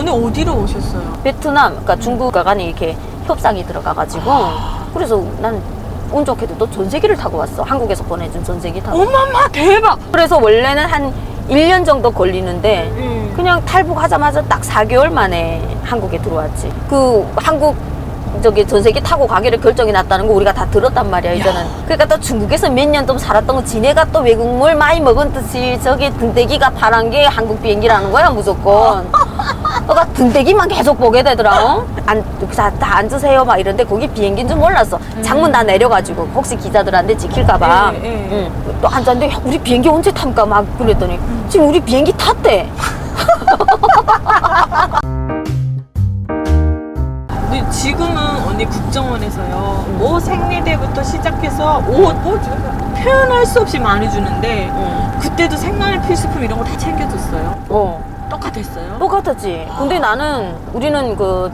오늘 어디로 오셨어요? 베트남, 그러니까 중국과 간에 이렇게 협상이 들어가가지고 그래서 난 운 좋게도 또 전세기를 타고 왔어. 한국에서 보내준 전세기 타고. 어머마 대박! 그래서 원래는 한 1년 정도 걸리는데 음. 그냥 탈북하자마자 딱 4개월 만에 한국에 들어왔지. 그 한국 저기 전세기 타고 가기를 결정이 났다는 거 우리가 다 들었단 말이야 이제는. 그러니까 또 중국에서 몇 년 좀 살았던 거 지네가 또 외국물 많이 먹은 듯이 저기 등대기가 파란 게 한국 비행기라는 거야 무조건. 그러니까 등대기만 계속 보게 되더라. 어? 안, 다, 다 앉으세요 막 이런데 거기 비행기인 줄 몰랐어. 창문 다 내려가지고 혹시 기자들한테 지킬까봐. 예, 예. 응. 또 앉았는데 야, 우리 비행기 언제 탈까 막 그랬더니 지금 우리 비행기 탔대. 근데 지금은 언니 국정원에서요. 뭐 생리대부터 시작해서 옷, 뭐 주- 표현할 수 없이 많이 주는데 응. 그때도 생활 필수품 이런 거 다 챙겨줬어요. 어. 똑같았어요. 똑같았지. 근데 나는 우리는 그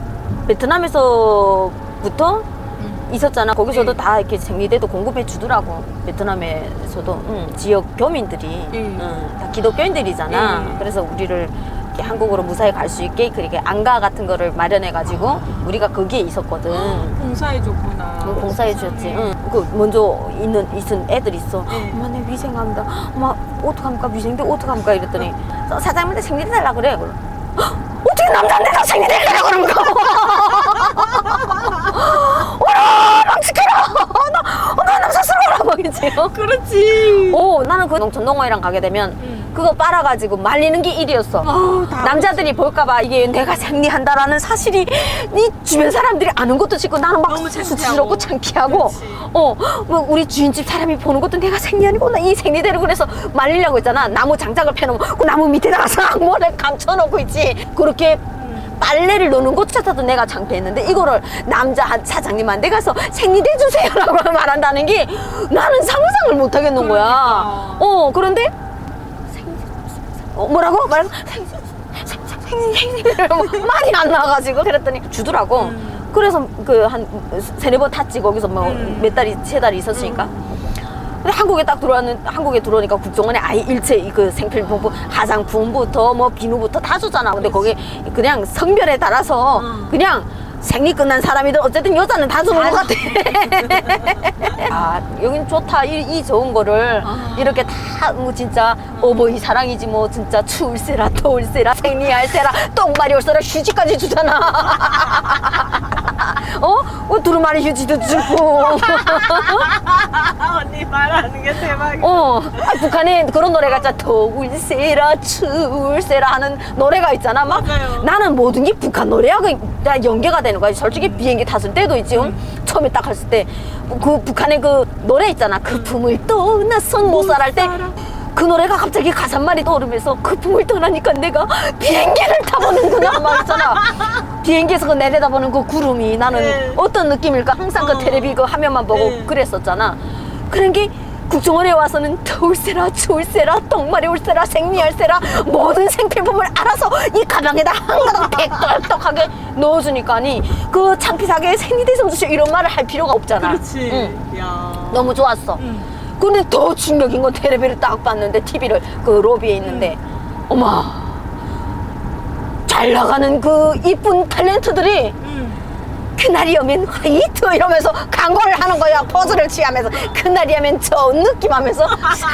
베트남에서부터 음. 있었잖아. 거기서도 네. 다 이렇게 생리대도 공급해 주더라고. 베트남에서도 응, 지역 교민들이 네. 응, 다 기독교인들이잖아. 네. 그래서 우리를 이렇게 한국으로 무사히 갈 수 있게 그렇게 안가 같은 거를 마련해 가지고 우리가 거기에 있었거든. 봉사해줬구나. 응, 봉사해 주셨지. 응. 그 먼저 있는 있은 애들 있어. 네. 엄마 내 위생합니다. 엄마 어떡합니까 위생대 어떡합니까 이랬더니 저 사장님한테 생리대 달라 그래. 그래. "헉, 어떻게 남자한테 다 생리대 달라 그러는 거? 어라 막 지켜라. 나, 나 남사 스러워라 막 이지. 그렇지. 오 나는 그 농촌동호회랑 가게 되면 응. 그거 빨아가지고 말리는 게 일이었어. 다 남자들이 볼까봐 이게 내가 생리한다라는 사실이 네 주변 사람들이 아는 것도 싫고 나는 막 너무 창피하고. 수치스럽고 창피하고 그렇지. 어, 뭐 우리 주인집 사람이 보는 것도 내가 생리하는구나 이 생리대로 그래서 말리려고 했잖아 나무 장작을 펴놓으면 그 나무 밑에다가 쌍모를 감춰놓고 있지 그렇게 빨래를 넣는 것조차도 내가 창피했는데 이거를 남자 한 사장님한테 가서 생리대 주세요라고 말한다는 게 나는 상상을 못 하겠는 거야 그러니까. 어 그런데 어, 뭐라고? 생생생생 말이 안 나와가지고 그랬더니 주더라고. 음. 그래서 그 한 세네 번 탔지 거기서 뭐 음. 몇 달이 세 달이 있었으니까. 근데 한국에 딱 들어왔는 한국에 들어오니까 국정원에 아예 일체 이그 생필품부 화장품부터 뭐 비누부터 다 주잖아. 근데 거기 그냥 성별에 따라서 음. 그냥 생리 끝난 사람이든 어쨌든 여자는 다 주는 것 같아. 아 여긴 좋다 이, 이 좋은 거를 아. 이렇게 다 뭐 진짜 어버이 사랑이지 뭐 진짜 추울세라 더울세라 생리할세라 똥마리 올세라 휴지까지 주잖아 어? 어 두루마리 휴지도 주고 언니 말하는 게 대박이야. 어 아, 북한에 그런 노래가 있잖아 더울세라 추울세라 하는 노래가 있잖아 막 맞아요. 나는 모든 게 북한 노래하고 다 연계가 되는 거야 솔직히 비행기 탔을 때도 있지 응? 처음에 딱 갔을 때 그 북한의 그 노래 있잖아 그 품을 떠나선 못 살 할 때 그 노래가 갑자기 가사말이 떠오르면서 그 품을 떠나니까 내가 비행기를 타보는구나 막 있잖아 비행기에서 그 내려다보는 그 구름이 나는 네. 어떤 느낌일까 항상 그 어. 텔레비 그 화면만 보고 네. 그랬었잖아 그런 게 국정원에 와서는 더울세라 추울세라 똥마리 올세라 생리할세라 모든 생필품을 알아서 이 가방에다 한 가닥 백떨떡하게 넣어주니까니 그 창피하게 생리대 좀 주세요 이런 말을 할 필요가 없잖아 그렇지. 응. 야. 너무 좋았어 응. 근데 더 충격인 건 텔레비를 딱 봤는데 TV를 그 로비에 있는데 어마 잘 나가는 그 이쁜 탤런트들이 응. 그날이 오면 화이트 이러면서 광고를 하는 거야 포즈를 취하면서 그날이 오면 좋은 느낌 하면서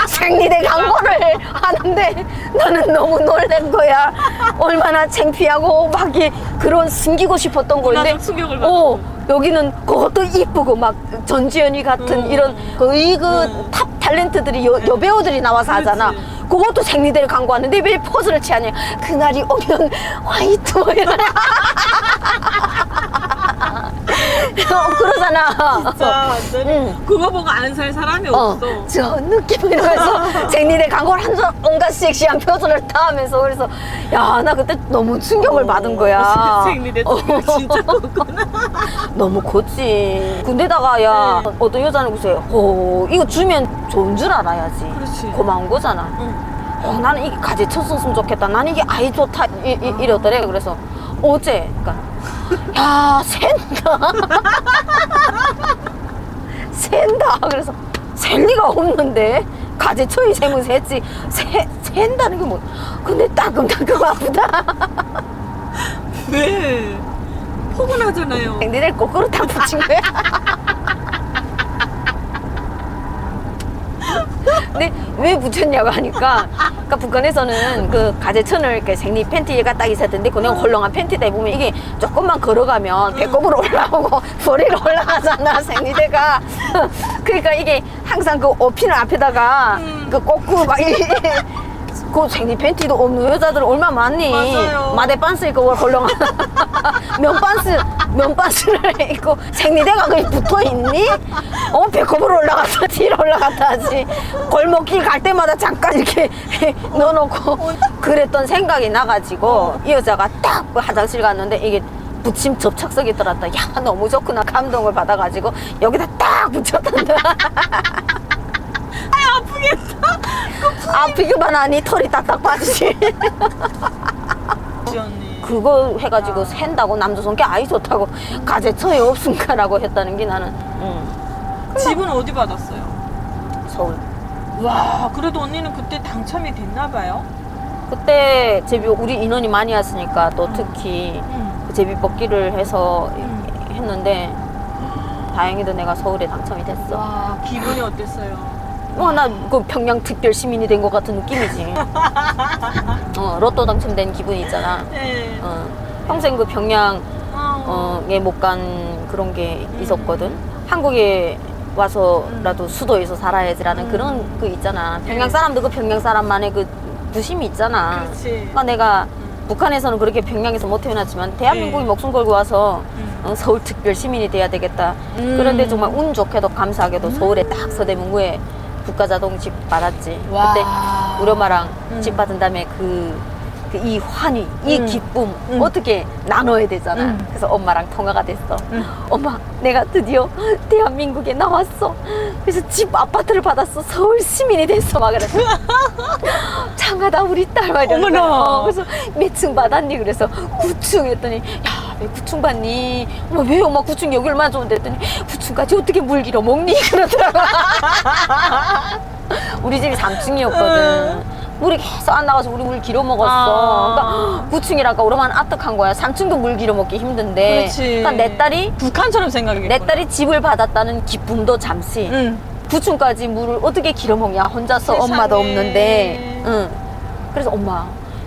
생리대 광고를 하는데 나는 너무 놀란 거야 얼마나 창피하고 막 이- 그런 숨기고 싶었던 건데 충격을. 어, 여기는 그것도 이쁘고 막 전지현이 같은 음. 이런 거의 그 음. 탑 탤런트들이 여, 여배우들이 나와서 그렇지. 하잖아 그것도 생리대를 광고하는데 왜 포즈를 취하냐 그날이 오면 화이트 어, 그러잖아. 진짜 완전히 응. 그거 보고 안 살 사람이 어, 없어. 저 느낌 이러면서 생리대 광고를 한 줄 온갖 섹시한 표정을 다 하면서 그래서 야 나 그때 너무 충격을 받은 거야. 생리대 어, 충격 진짜 컸구나. 너무 컸지. 근데다가 야 네. 어떤 여자는 글쎄 어, 이거 주면 좋은 줄 알아야지. 그렇지. 고마운 거잖아. 응. 어, 나는 이게 가지 쳤었으면 좋겠다. 나는 이게 아이 좋다. 이, 이, 이랬더래. 그래서 어제, 그러니까 야 샌다. 샌다. 그래서 셀 리가 없는데 가지 처이 세면 샜지. 새, 샌다는 게 뭐? 근데 따끔따끔 아프다. 왜? 포근하잖아요. 니들 거꾸로 다 붙인 거야? 근데 왜 붙였냐고 하니까 그러니까 북한에서는 그 가재천을 이렇게 생리 팬티가 딱 있었던데 그냥 헐렁한 팬티다 입으면 이게 조금만 걸어가면 배꼽으로 올라오고 머리로 올라가잖아 생리대가 그러니까 이게 항상 그 옷피는 앞에다가 음. 그 거꾸로 막 이- 그 생리 팬티도 없는 여자들 얼마 많니? 맞아요. 마대 반스 입고 헐렁한 면 반스 면 반스를 입고 생리대가 거기 붙어 있니? 어 배꼽으로 올라갔다 뒤로 올라갔다 하지. 골목길 갈 때마다 잠깐 이렇게 넣어놓고 그랬던 생각이 나가지고 이 여자가 딱그 화장실 갔는데 이게 붙임 접착석이 들었다 야 너무 좋구나. 감동을 받아가지고 여기다 딱 붙였단다 아, 아프겠다. 아프기만 하니 털이 딱딱 빠지지 언니. 그거 해가지고 샌다고 남조선께 아이 좋다고 가재처에 없은가라고 했다는 게 나는 음, 집은 어디 받았어요? 서울 와, 그래도 언니는 그때 당첨이 됐나 봐요. 그때 제비 우리 인원이 많이 왔으니까 또 특히 응. 그 제비 뽑기를 해서 음. 했는데 다행히도 내가 서울에 당첨이 됐어. 와, 기분이 어땠어요? 와나그 평양 특별 시민이 된 것 같은 느낌이지. 어 로또 당첨된 기분이 있잖아. 네. 어 평생 그 평양 어. 어에 못 간 그런 게 있었거든. 한국에 와서라도 수도에서 살아야지라는 음. 그런 그 있잖아. 평양 네. 사람도 그 평양 사람만의 그 부심이 있잖아. 그렇지. 그러니까 내가 북한에서는 그렇게 평양에서 못 태어났지만 대한민국이 네. 목숨 걸고 와서 음. 어, 서울 특별 시민이 돼야 되겠다. 음. 그런데 정말 운 좋게도 감사하게도 서울에 딱 서대문구에 국가자동집 받았지. 와. 그때 우리 엄마랑 음. 집 받은 다음에 그, 그 이 환희, 이 음. 기쁨 음. 어떻게 나눠야 되잖아. 음. 그래서 엄마랑 통화가 됐어. 음. 엄마, 내가 드디어 대한민국에 나왔어. 그래서 집 아파트를 받았어. 서울 시민이 됐어. 막 그랬어. 장하다 우리 딸. 막 이러는 어머나. 거야. 어, 그래서 몇 층 받았니? 그래서 9층 했더니 야, 왜 9층 받니? 엄마 왜 엄마 9층 여기 얼마나 좋은데 했더니 9층까지 어떻게 물 길어 먹니? 그러더라고. 우리 집이 3층이었거든. 물이 계속 안 나가서 우리 물 길어 먹었어. 아. 그러니까 9층이라니까 우리만 아득한 거야. 3층도 물 길어 먹기 힘든데. 그렇지. 그러니까 내 딸이 북한처럼 생각이겠구나. 내 딸이 집을 받았다는 기쁨도 잠시 응. 9층까지 물을 어떻게 길어 먹냐 혼자서 세상에. 엄마도 없는데 응. 그래서 엄마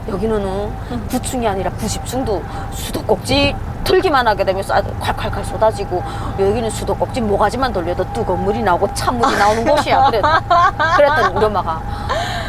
여기는 어, 9층이 아니라 90층도 수도꼭지 틀기만 하게 되면 쏴- 콸콸콸 쏟아지고 여기는 수도꼭지 모가지만 돌려도 뜨거운 물이 나오고 찬물이 나오는 곳이야 그래, 그랬더니 우리 엄마가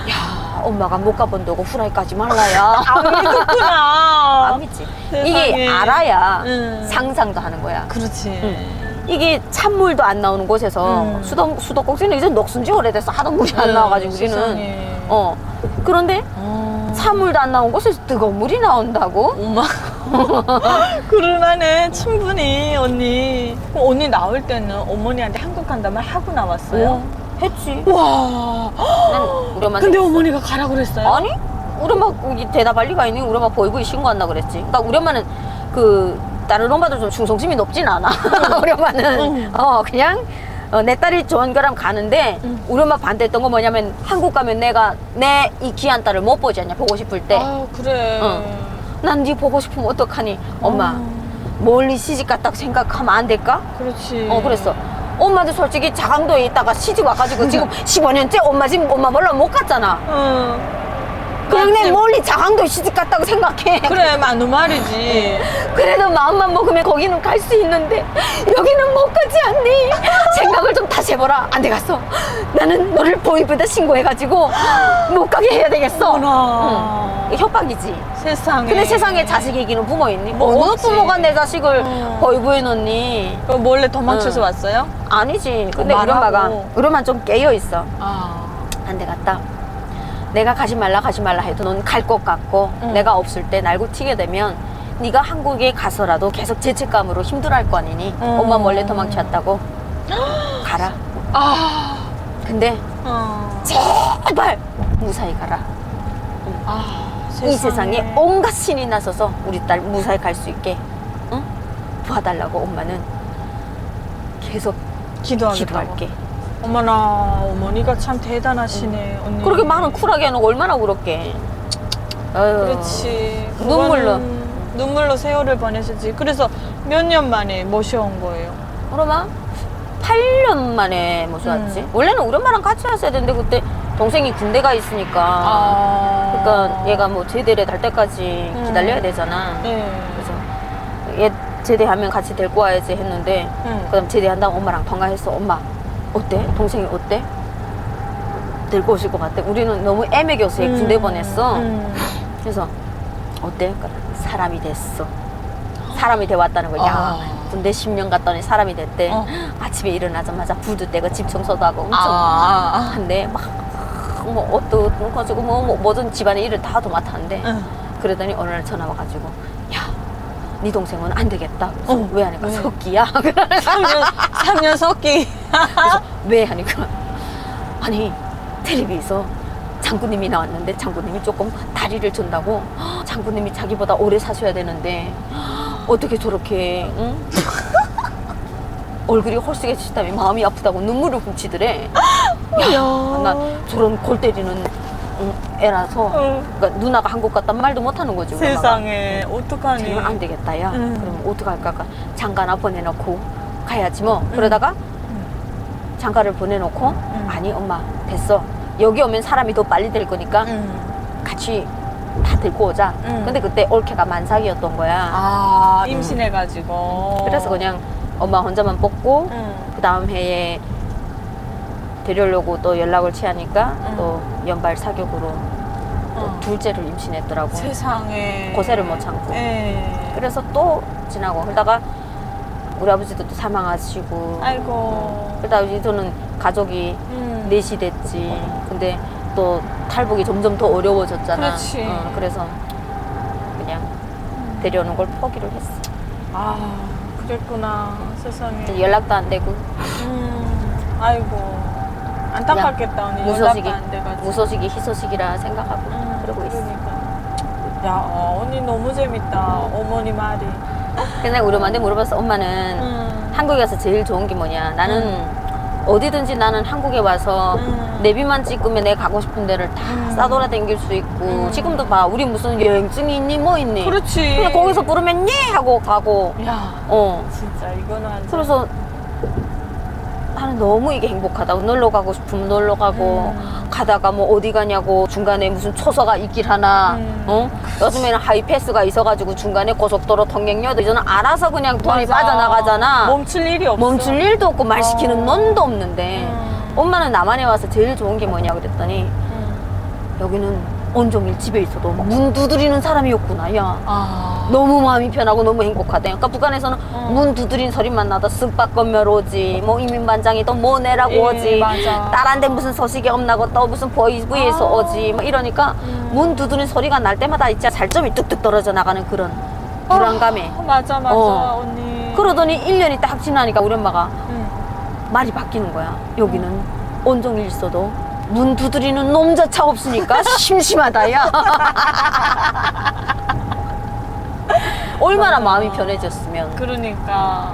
야 엄마가 못 가본다고 후라이까지 말라야 안 믿었구나. 안 믿지 세상에. 이게 알아야 응. 상상도 하는 거야 그렇지. 이게 찬물도 안 나오는 곳에서 음. 수도 수도꼭지는 이제 녹순지 오래돼서 하도 물이 안 음, 나와가지고 우리는 세상에. 어 그런데 어. 찬물도 안 나온 곳에서 뜨거운 물이 나온다고? 엄마. 그럴만해 충분히 언니. 그럼 언니 나올 때는 어머니한테 한국 간다면 하고 나왔어요? 어, 했지. 와. 난 우리 엄마 근데 어머니가 가라 그랬어요? 아니 우리 엄마 대답할 리가 있니? 우리 엄마 보이보이 신고한다 그랬지. 그러니까 우리 엄마는 그 다른 엄마들 좀 충성심이 높진 않아. 우리 엄마는 응. 어 그냥 어, 내 딸이 거라면 가는데 응. 우리 엄마 반대했던 건 뭐냐면 한국 가면 내가 내 이 귀한 딸을 못 보지 않냐 보고 싶을 때. 아 그래. 응. 난네 보고 싶으면 어떡하니? 엄마 어, 멀리 시집 갔다고 생각하면 안 될까? 그렇지. 어 그랬어. 엄마도 솔직히 자강도에 있다가 시집 와가지고 지금 15년째 엄마 집 엄마 몰라 못 갔잖아. 응. 그냥 내. 멀리 자강도에 시집 갔다고 생각해. 그래 맞는 말이지. 그래도 마음만 먹으면 거기는 갈 수 있는데 여기는 못 가지 않니? 생각을 좀 다시 해보라. 안 되겠어. 나는 너를 보이부다 신고해가지고 못 가게 해야 되겠어. 어머나. 응. 협박이지. 세상에. 근데 세상에 자식이 이기는 부모 있니? 뭐 어느 없지. 부모가 내 자식을 응. 보이부해 놓니? 그럼 몰래 도망쳐서 응. 왔어요? 아니지. 근데 우리 말하고. 엄마가 우리 엄마는 좀 깨어 있어. 아. 안 되겠다. 내가 가지 말라 가지 말라 해도 넌 갈 것 같고 응. 내가 없을 때 날고 튀게 되면 네가 한국에 가서라도 계속 죄책감으로 힘들어할 거 아니니 응. 엄마 몰래 도망쳤다고 가라 아. 근데 어. 제발 무사히 가라 아. 이 세상에 온갖 신이 나서서 우리 딸 무사히 갈 수 있게 응? 도와달라고 엄마는 계속 기도하겠다고. 기도할게 어머나 어머니가 참 대단하시네 언니. 그렇게 많은 쿨하게 해놓고 얼마나 그렇게 아유. 그렇지. 눈물로. 그거는 눈물로 세월을 보내셨지. 그래서 몇 년 만에 모셔온 거예요. 그러면 8년 만에 모셔 왔지. 음. 원래는 우리 엄마랑 같이 왔어야 되는데 그때 동생이 군대가 있으니까. 아. 그러니까 얘가 뭐 제대를 달 때까지 음. 기다려야 되잖아. 네. 그래서 얘 제대하면 같이 데리고 와야지 했는데 응. 그다음 제대한다고 엄마랑 통화했어. 엄마 어때? 동생이 어때? 데리고 오실 것 같아. 우리는 너무 애매겨서 얘 군대 보냈어. 음. 그래서 어때? 그러니까 사람이 됐어. 사람이 돼 왔다는 거야. 야, 아. 군대 10년 갔더니 사람이 됐대. 어. 아침에 일어나자마자 불도 떼고 집 청소도 하고 엄청 아. 한데 막뭐 옷도 가지고 뭐, 뭐 모든 집안의 일을 다 도맡았는데 응. 그러더니 어느 날 전화 와가지고 야, 네 동생은 안 되겠다. 어, 왜 하니까 왜? 석기야. 3년, 3년 석기. 그래서 왜 하니까 아니 텔레비에서 장군님이 나왔는데 장군님이 조금 다리를 준다고 장군님이 자기보다 오래 사셔야 되는데 어떻게 저렇게 응? 얼굴이 홀쑥해지다며 마음이 아프다고 눈물을 훔치더래 야, 나 저런 골 때리는 응, 애라서 응. 그러니까 누나가 한국 갔단 말도 못하는 거지 엄마가. 세상에, 어떡하니. 안 되겠다 야 응. 그럼 어떡할까 할까 장가 나 보내놓고 가야지 뭐 그러다가 장가를 보내놓고 응. 아니 엄마 됐어 여기 오면 사람이 더 빨리 될 거니까 응. 같이 다 데리고 오자 응. 근데 그때 올케가 만삭이었던 거야 아, 임신해가지고. 그래서 그냥 엄마 혼자만 뽑고 응. 그 다음 해에 데려오려고 또 연락을 취하니까 응. 또 연발 사격으로 또 어. 둘째를 임신했더라고 세상에. 고세를 못 참고 예. 그래서 또 지나고 그러다가 우리 아버지도 또 사망하시고 아이고. 그러다 이제 저는 가족이 음. 넷이 됐지 근데 또 탈북이 점점 더 어려워졌잖아 그렇지. 어, 그래서 그냥 데려오는 걸 포기를 했어 아, 그랬구나. 세상에. 연락도 안 되고 음. 아이고. 안타깝겠다, 언니. 무소식이 연락도 안 돼가지고. 무소식이 희소식이라 생각하고 음, 그러고 있어 그러니까. 야, 어, 언니 너무 재밌다. 어머니 말이. 근데 우리 엄마한테 물어봤어 엄마는 음. 한국에 와서 제일 좋은 게 뭐냐 나는 어디든지 나는 한국에 와서 음. 내비만 찍으면 내가 가고 싶은 데를 다 음. 싸돌아 댕길 수 있고 음. 지금도 봐 우리 무슨 여행증이 있니 뭐 있니 그렇지. 그냥 거기서 부르면 예 하고 가고 야, 어 진짜 이거는 안 그래서 나는 너무 이게 행복하다 놀러 가고 싶으면 놀러 가고 음. 가다가 뭐 어디 가냐고 중간에 무슨 초서가 있길 하나 음. 어 요즘에는 하이패스가 있어가지고 중간에 고속도로 통행료도 이제는 알아서 그냥 돈이 맞아. 빠져나가잖아 멈출 일이 없어. 멈출 일도 없고 말 시키는 어. 놈도 없는데 음. 엄마는 남한에 와서 제일 좋은 게 뭐냐 그랬더니 음. 여기는 온종일 집에 있어도 문 두드리는 사람이 없구나 야 아. 너무 마음이 편하고 너무 행복하대 그러니까 북한에서는 어. 문 두드린 소리만 나도 쓱박 건멸 오지 뭐 이민반장이 또 뭐 내라고 예, 오지 맞아. 딸한테 무슨 소식이 없나고 또 무슨 보이브에서 아. 오지 뭐 이러니까 음. 문 두드린 소리가 날 때마다 진짜 살점이 뚝뚝 떨어져 나가는 그런 불안감에 아, 맞아, 맞아, 어. 언니. 그러더니 1년이 딱 지나니까 우리 엄마가 음. 말이 바뀌는 거야. 여기는 온종일 있어도 문 두드리는 놈자차 없으니까 심심하다, 야. 얼마나 맞아. 마음이 편해졌으면. 그러니까.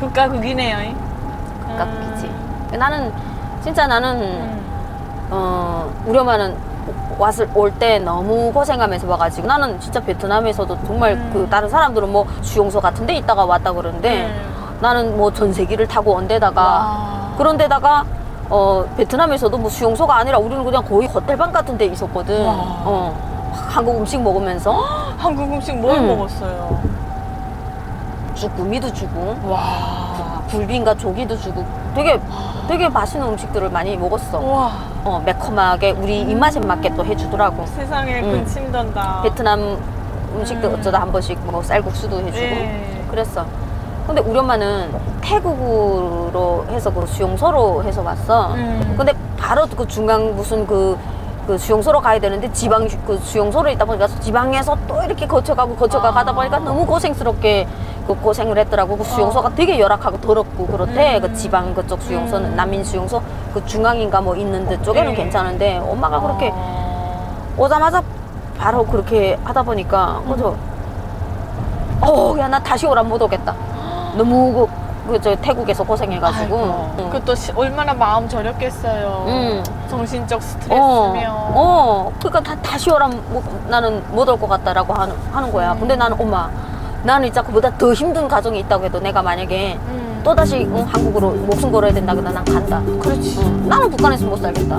극과 극이네요. 이. 깎이지. 나는, 진짜 나는, 음. 어, 우리 엄마는 왔을 올 때 너무 고생하면서 와가지고 나는 진짜 베트남에서도 정말 음. 그 다른 사람들은 뭐 수용소 같은 데 있다가 왔다 그러는데 음. 나는 뭐 전세기를 타고 온 데다가 와. 그런 데다가 어 베트남에서도 뭐 수용소가 아니라 우리는 그냥 거의 호텔방 같은 데 있었거든. 와. 어 한국 음식 먹으면서 한국 음식 뭘 음. 먹었어요? 쭈꾸미도 주고 와. 굴비인가 조기도 주고 되게 되게 맛있는 음식들을 많이 먹었어. 와. 어 매콤하게 우리 입맛에 맞게 또 해주더라고. 세상에 음. 군침 돈다. 베트남 음식도 음. 어쩌다 한 번씩 뭐 쌀국수도 해주고 예. 그랬어. 근데 우리 엄마는 태국으로 해서 그 수용소로 해서 왔어. 음. 근데 바로 그 중앙 무슨 그, 그 수용소로 가야 되는데 지방 주- 그 수용소로 있다 보니까 지방에서 또 이렇게 거쳐가고 거쳐가 아. 가다 보니까 너무 고생스럽게 그 고생을 했더라고. 그 수용소가 되게 열악하고 더럽고 그렇대. 음. 그 지방 그쪽 수용소는 음. 난민 수용소 그 중앙인가 뭐 있는 데 쪽에는 네. 괜찮은데 엄마가 그렇게 어. 오자마자 바로 그렇게 하다 보니까 그래서 어, 야, 나 다시 오라 못 오겠다. 너무 그, 그, 저 태국에서 고생해가지고. 응. 시- 얼마나 마음 저렸겠어요. 음, 정신적 스트레스면. 어, 어, 그러니까 다, 다시 오라 뭐, 나는 못 올 것 같다라고 하는, 하는 거야. 근데 나는 엄마, 나는 진짜 그보다 더 힘든 가정이 있다고 해도 내가 만약에 음. 또다시 응, 한국으로 목숨 걸어야 된다 그러면 난 간다. 그렇지. 응, 나는 북한에서 못 살겠다.